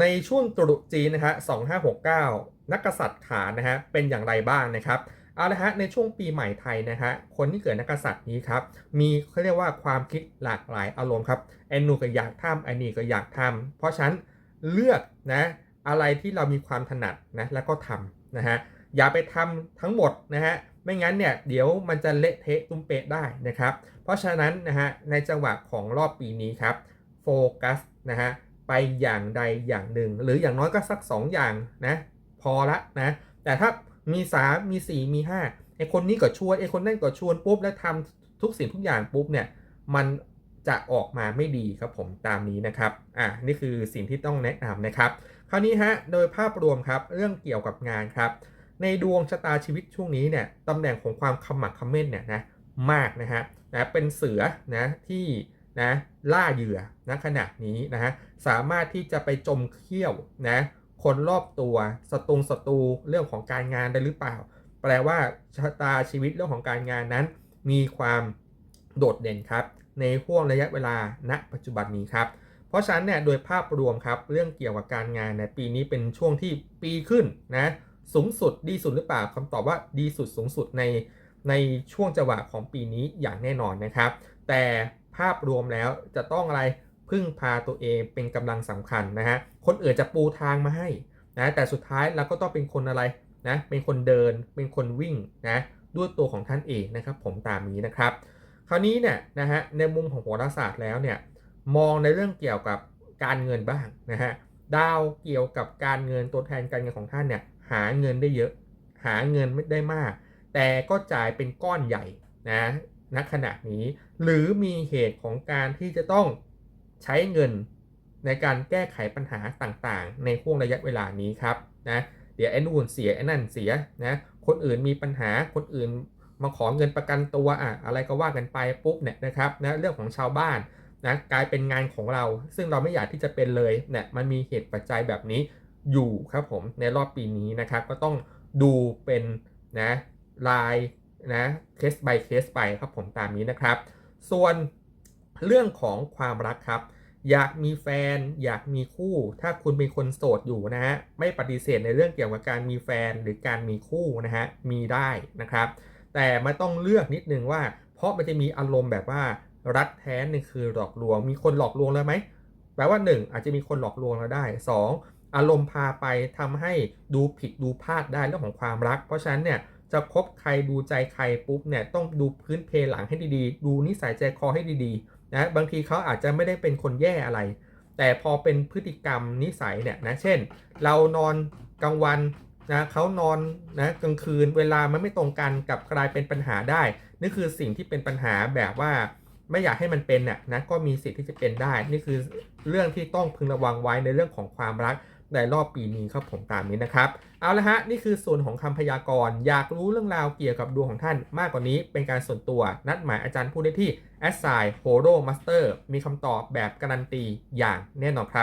ในช่วงตรุษจีนนะฮะ2569 นักกษัตริย์ขานนะฮะเป็นอย่างไรบ้างนะครับเอาละฮะในช่วงปีใหม่ไทยนะฮะคนที่เกิดนักษัตริย์นี้ครับมีเขาเรียกว่าความคิดหลากหลายอารมณ์ครับไอ้นูก็อยากทำไอ้นี่ก็อยากทำเพราะฉะนั้นเลือกนะอะไรที่เรามีความถนัดนะแล้วก็ทำนะฮะอย่าไปทำทั้งหมดนะฮะไม่งั้นเนี่ยเดี๋ยวมันจะเละเทะตุ้มเป๊ะได้นะครับ เพราะฉะนั้นนะฮะในจังหวะของรอบปีนี้ครับโฟกัสนะฮะ ไปอย่างใดอย่างหนึ่ง หรืออย่างน้อยก็สัก 2 อย่างนะพอละนะแต่ถ้ามี 3 มี 4 มี5ไอคนนี้ก็ชวนไอคนนั่นก็ชวนปุ๊บแล้วทำทุกสิ่งทุกอย่างปุ๊บเนี่ยมันจะออกมาไม่ดีครับผมตามนี้นะครับอะนี่คือสิ่งที่ต้องแนะนำนะครับ คราวนี้ฮะโดยภาพรวมครับเรื่องเกี่ยวกับงานครับ ในดวงชะตาชีวิตช่วงนี้เนี่ยตำแหน่งของความขมักเขม้นเนี่ยนะมากนะฮะนะเป็นเสือนะที่ นะล่าเหยื่อนะขณะนี้นะฮะสามารถที่จะไปจมเขี้ยวนะคนรอบตัวศัตรูศัตรูเรื่องของการงานได้หรือเปล่า แปลว่าชะตาชีวิตเรื่องของการงานนั้น มีความโดดเด่นครับ ในห่วงระยะเวลาณปัจจุบันนี้ครับเพราะฉะนั้นเนี่ยโดยภาพรวมครับเรื่องเกี่ยวกับการงานในปีนี้เป็นช่วงที่ปีขึ้นนะสูงสุดดีสุดหรือเปล่าคำตอบว่าดีสุดสูงสุดในในช่วงจังหวะของปีนี้อย่างแน่นอนนะครับ แต่ ภาพรวมแล้วจะต้องอะไรพึ่งพาตัวเองเป็นกำลังสำคัญนะฮะคนอื่นจะปูทางมาให้นะแต่สุดท้ายเราก็ต้องเป็นคนอะไรนะเป็นคนเดินเป็นคนวิ่งนะด้วยตัวของท่านเองนะครับผมตามนี้นะครับ คราวนี้เนี่ยนะฮะในมุมของโหราศาสตร์แล้วเนี่ยมองในเรื่องเกี่ยวกับการเงินบ้างนะฮะดาวเกี่ยวกับการเงินตัวแทนการเงินของท่านเนี่ยหาเงินได้เยอะ หาเงินไม่ได้มาก แต่ก็จ่ายเป็นก้อนใหญ่นะ ณขณะนี้ หรือมีเหตุของการที่จะต้องใช้เงินในการแก้ไขปัญหาต่างๆ ในห่วงระยะเวลานี้ครับนะเดี๋ยวไอ้นู่นเสียไอ้นั่นเสียนะคนอื่นมีปัญหาคนอื่นมาขอเงินประกันตัวอะอะไรก็ว่ากันไปปุ๊บเนี่ยนะครับนะเรื่องของชาวบ้านนะกลายเป็นงานของเรา ซึ่งเราไม่อยากที่จะเป็นเลยเนี่ยมันมีเหตุปัจจัยแบบนี้อยู่ครับผมในรอบปีนี้นะครับ ก็ต้องดูเป็นนะราย นะเคส by เคสไปครับผมตามนี้นะครับ ส่วนเรื่องของความรักครับ อยากมีแฟน อยากมีคู่ ถ้าคุณเป็นคนโสดอยู่นะฮะไม่ปฏิเสธในเรื่องเกี่ยวกับการมีแฟนหรือการมีคู่นะฮะมีได้นะครับ แต่ม่ต้องเลือกนิดนึงว่า เพราะมันจะมีอารมณ์แบบว่ารักแท้นี่คือหลอกลวง มีคนหลอกลวงแล้วไหมแปลว่า 1 อาจจะมีคนหลอกลวงเราได้ 2 อารมณ์พาไปทำให้ดูผิดดูพลาดได้เรื่องของความรัก เพราะฉะนั้นเนี่ย จะคบใครดูใจใครปุ๊บเนี่ยต้องดูพื้นเพหลังให้ดีๆ ดูนิสัยใจคอให้ดีๆนะบางทีเขาอาจจะไม่ได้เป็นคนแย่อะไร แต่พอเป็นพฤติกรรมนิสัยเนี่ยนะเช่น เรานอนกลางวันนะเขานอนนะกลางคืนเวลามันไม่ตรงกันกับกลายเป็นปัญหาได้นี่คือสิ่งที่เป็นปัญหาแบบว่าไม่อยากให้มันเป็นน่ะนะก็มีสิทธิ์ที่จะเป็นได้ นี่คือเรื่องที่ต้องพึงระวังไว้ในเรื่องของความรัก ในรอบปีนี้ครับผมตามนี้นะครับ เอาละฮะ นี่คือส่วนของคำพยากรณ์อยากรู้เรื่องราวเกี่ยวกับดวงของท่านมากกว่านี้เป็นการส่วนตัว นัดหมายอาจารย์ผู้ได้ที่ a s s i g n Horo Master มีคำตอบแบบการันตีอย่างแน่นอนครับ